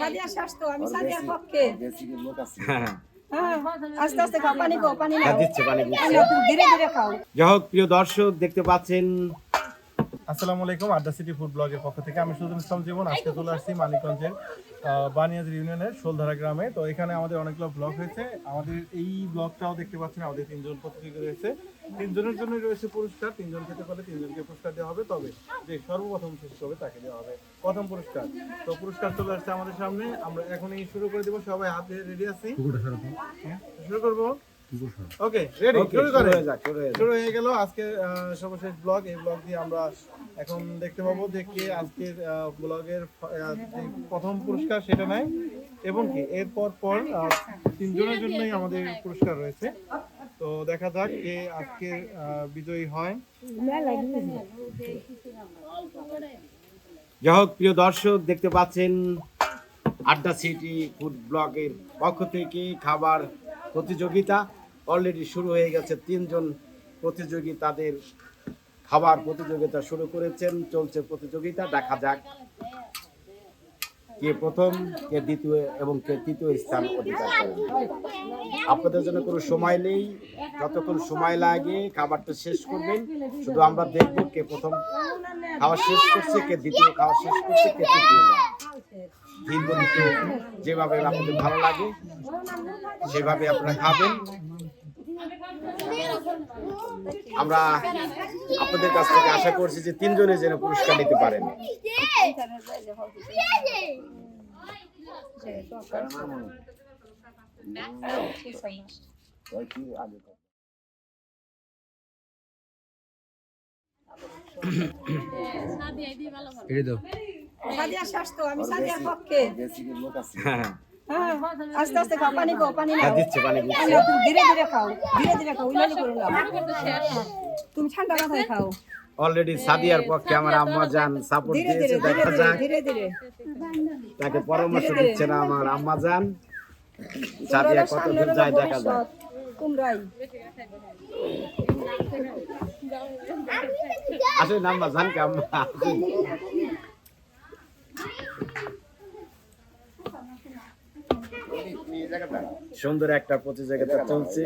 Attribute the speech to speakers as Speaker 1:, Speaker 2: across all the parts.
Speaker 1: সাদিয়া আমি সাদিয়ার পক্ষে।
Speaker 2: যাই হোক প্রিয় দর্শক দেখতে পাচ্ছেন
Speaker 3: আসসালামু আলাইকুম আড্ডা সিটি ফুড ব্লগের পক্ষ থেকে আমি সুজন ইসলাম জীবন আজকে চলে আসছি মানিকগঞ্জের আহ, বানিয়াজের ইউনিয়নের শোলধারা গ্রামে। তো এখানে আমাদের অনেকগুলো ব্লগ হয়েছে। আমাদের এই ব্লগটাও দেখতে পাচ্ছেন আমাদের তিনজন প্রতিযোগী রয়েছে। তিনজনের জন্য রয়েছে পুরস্কার তিনজন খেতে পারলে তিনজনকে পুরস্কার দেওয়া হবে। তবে যে সর্বপ্রথম শেষ হবে তাকে দেওয়া হবে প্রথম পুরস্কার। তো পুরস্কার চলে আসছে আমাদের সামনে। আমরা এখনই শুরু করে দেবো সবাই হাতে রেডি আছি। হ্যাঁ, শুরু করব। ওকে রেডি শুরু করে
Speaker 2: হয়ে যাক, শুরু হয়ে
Speaker 3: গেল আজকে সর্বশেষ ব্লগ এই ব্লগ দিয়ে আমরা এখন দেখতে পাবো যে কে আজকের ব্লগের প্রথম পুরস্কার সেটা নেয় এবং কি এরপর পর তিনজনের জন্যই আমাদের পুরস্কার রয়েছে। তো দেখা যাক কে আজকের বিজয়ী হয়।
Speaker 2: যাই হোক প্রিয় দর্শক দেখতে পাচ্ছেন আড্ডা সিটি ফুড ব্লগের পক্ষ থেকে খাবার প্রতিযোগিতা। অলরেডি শুরু হয়ে গেছে। তিনজন প্রতিযোগী তাদের খাবার প্রতিযোগিতা শুরু করেছেন, চলছে প্রতিযোগিতা, দেখা যাক কে প্রথম, কে দ্বিতীয় এবং কে তৃতীয় স্থান অধিকার করেন। আপনাদের জন্য কোনো সময় নেই, যতক্ষণ সময় লাগে খাবারটা শেষ করবেন। শুধু আমরা দেখব কে প্রথম খাওয়া শেষ করছে, কে দ্বিতীয় খাওয়া শেষ করছে, কে তৃতীয় যেভাবে আপনাদের ভালো লাগে, সেভাবে আপনারা খাবেন। আমরা আপনাদের কাছ থেকে আশা করছি যে তিনজনে যেন পুরস্কার নিতে পারেন।
Speaker 1: সাদিয়া শেষ আমি সাদিয়ার পক্ষে।
Speaker 2: হ্যাঁ
Speaker 1: হ্যাঁ। আস্তে আস্তে খাও পানি খাও পানি
Speaker 2: হ্যাঁ,
Speaker 1: নাও।
Speaker 2: দিচ্ছে পানি
Speaker 1: পানি
Speaker 2: দিচ্ছে
Speaker 1: ধীরে ধীরে খাও ধীরে ধীরে খাও করে নাও তুমি ঠান্ডা মাথায় খাও।
Speaker 2: অলরেডি সাদিয়ার পক্ষে আমার আম্মা জান সাপোর্ট দিয়েছে দেখা যাক।
Speaker 1: ধীরে ধীরে
Speaker 2: তাকে পরামর্শ দিচ্ছে না আমার আম্মা জান সাদিয়া কত দূর যায় দেখা যাক। আসলে আম্মা জান কে আম্মা। সুন্দর একটা প্রতিযোগিতা চলছে।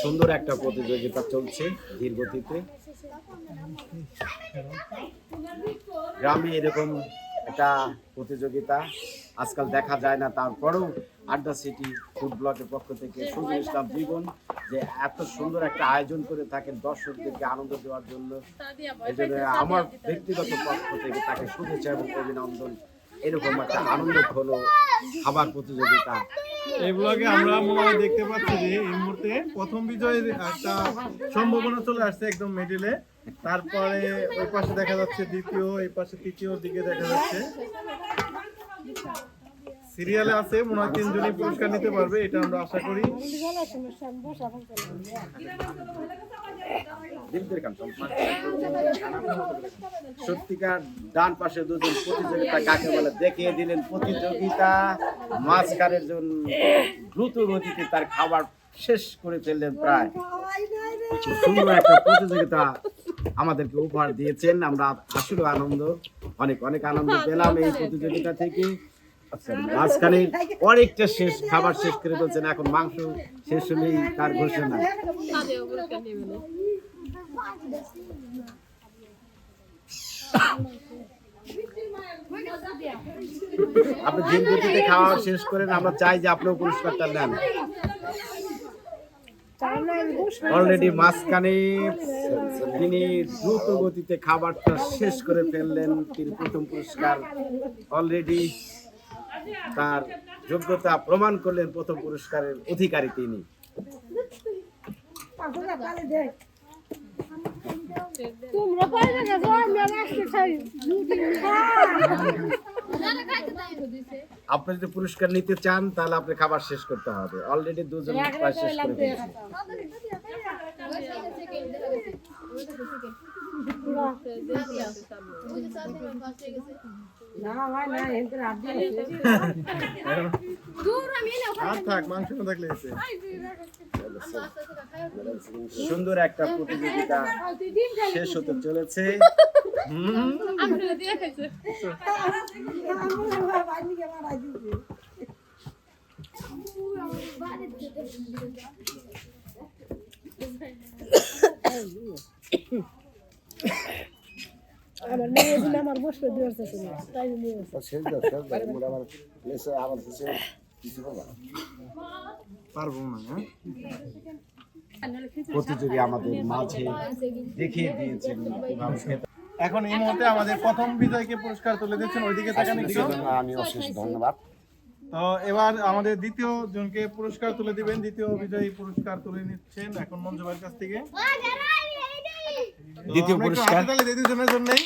Speaker 2: সুন্দর একটা প্রতিযোগিতা চলছে ধীর গতিতে গ্রামে এরকম একটা প্রতিযোগিতা আজকাল দেখা যায় না, তারপরেও আড্ডা সিটি ফুড ব্লকের পক্ষ থেকে সুন্দর ইসলাম জীবন, যে এত সুন্দর একটা আয়োজন করে থাকেন দর্শকদেরকে আনন্দ দেওয়ার জন্য। এই জন্য আমার ব্যক্তিগত পক্ষ থেকে তাকে শুভেচ্ছা এবং অভিনন্দন। এরকম একটা আনন্দ হলো খাবার প্রতিযোগিতা।
Speaker 3: এই ব্লগে আমরা মনে দেখতে পাচ্ছি যে এই মুহূর্তে প্রথম বিজয়ের একটা সম্ভাবনা চলে আসছে একদম মিডিলে তারপরে ওই পাশে দেখা যাচ্ছে দ্বিতীয়, এই পাশে তৃতীয় দিকে দেখা যাচ্ছে। সিরিয়ালে আছে, মনে হয় তিনজনই পুরস্কার নিতে পারবে, এটা আমরা আশা করি।
Speaker 2: সত্যিকার ডান পাশে দুজন প্রতিযোগিতা কাকে বলে দেখিয়ে দিলেন প্রতিযোগিতা। মাঝখানের জন্য দ্রুত গতিতে তার খাবার শেষ করে ফেললেন প্রায়। সুন্দর একটা প্রতিযোগিতা আমাদেরকে উপহার দিয়েছেন। আমরা আসলে আনন্দ, অনেক অনেক আনন্দ পেলাম এই প্রতিযোগিতা থেকে। মাঝখানে অনেকটা শেষ, খাবার শেষ করে ফেলছেন, এখন মাংস শেষ হলেই তার ঘোষণা। আপনি দিন গতিতে খাওয়া শেষ করেন, আমরা চাই যে আপনিও পুরস্কারটা নেন। অলরেডি মাঝখানে তিনি দ্রুত গতিতে খাবারটা শেষ করে ফেললেন, তিনি প্রথম পুরস্কার। অলরেডি তার যোগ্যতা প্রমাণ করলেন প্রথম পুরস্কারের অধিকারী তিনি। আপনি যদি পুরস্কার নিতে চান তাহলে আপনি খাবার শেষ করতে হবে। অলরেডি দুজন শেষ করে সুন্দর একটা প্রতিযোগিতা শেষ হতে চলেছে। হুম,
Speaker 4: আমার নিয়ে আমার
Speaker 3: পারব না হ্যাঁ?
Speaker 2: প্রতিযোগী আমাদের মাঝে দেখিয়ে দিয়েছেন
Speaker 3: এখন এই মুহূর্তে আমাদের প্রথম বিজয়কে পুরস্কার তুলে দিচ্ছেন ওইদিকে তাকান একটু।
Speaker 2: আমি অশেষ ধন্যবাদ।
Speaker 3: তো এবার আমাদের দ্বিতীয় জনকে পুরস্কার তুলে দিবেন দ্বিতীয় বিজয়ী পুরস্কার তুলে নিচ্ছেন এখন মঞ্জু ভাইয়ের কাছ থেকে।
Speaker 2: দ্বিতীয় পুরস্কার।
Speaker 3: জন্যই।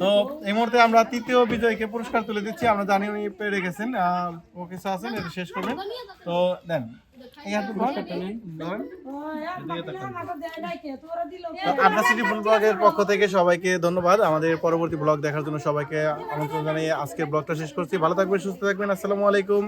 Speaker 3: তো এই মুহূর্তে আমরা তৃতীয় বিজয়কে পুরস্কার তুলে দিচ্ছি। আমরা জানি উনি পেরে গেছেন আর ও কিছু আছেন এটা শেষ করবেন। তো দেন সিটি ব্লগের পক্ষ থেকে সবাইকে ধন্যবাদ। আমাদের পরবর্তী ব্লগ দেখার জন্য সবাইকে আমন্ত্রণ জানিয়ে আজকের ব্লগটা শেষ করছি। ভালো থাকবেন, সুস্থ থাকবেন। আসসালামু আলাইকুম।